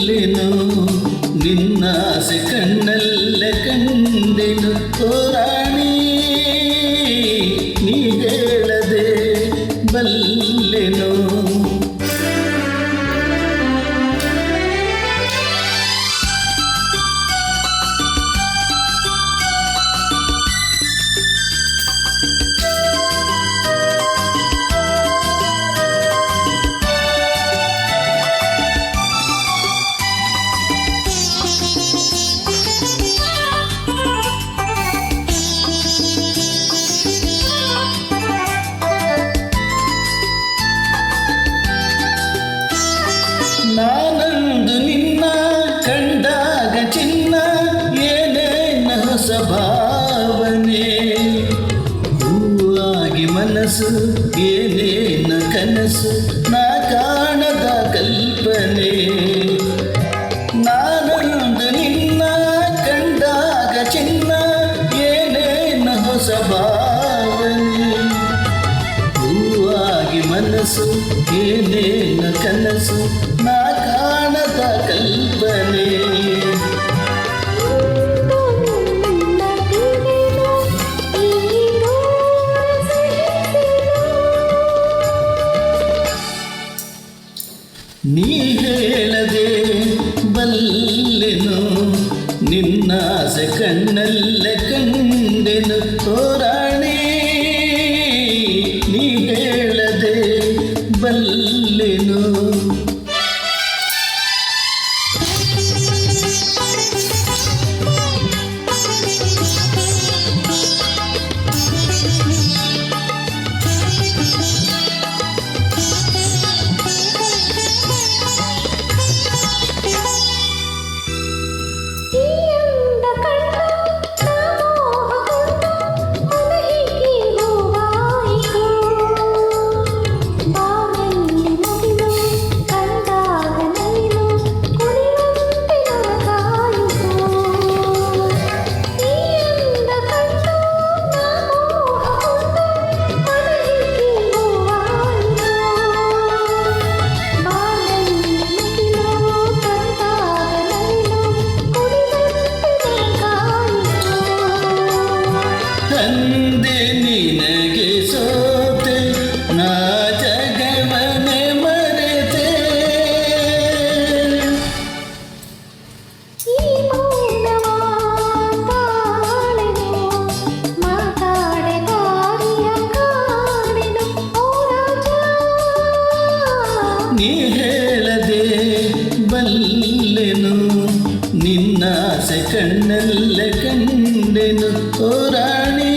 వెళ్ళెను నిన్న సెకండ్ ಭಾವನೆ. ಹೂವಾಗಿ ಮನಸ್ಸು, ಏನೇನ ಕನಸು, ನಾ ಕಾಣದ ಕಲ್ಪನೆ. ನಾನೊಂದು ನಿನ್ನ ಕಂಡಾಗ ಚಿನ್ನ, ಏನೇನ ಹೊಸ ಭಾವನೆ. ಹೂವಾಗಿ ಮನಸ್ಸು, ಏನೇನ ಕನಸು, ನಾ ಕಾಣದ ಕಲ್ಪನೆ. ನೀ ಹೇಳದೆ ಬಲ್ಲೆನು ನಿನ್ನಾಸೆ ಕಣ್ಣಲ್ಲ ಕಂಡೆನು ತೋರಾ ಬಂದೆ ನಿನಗೆ ಸೋತೆ ನಾ ಜಗವನೆ ಮರೆತೆ ನೀ ಹೇಳದೆ ಬಲ್ಲೆನು ನಿನ್ನಾಸೆ ಕಣ್ಣಲ್ಲ ಕಂಡೆನು ಓರಾಣಿ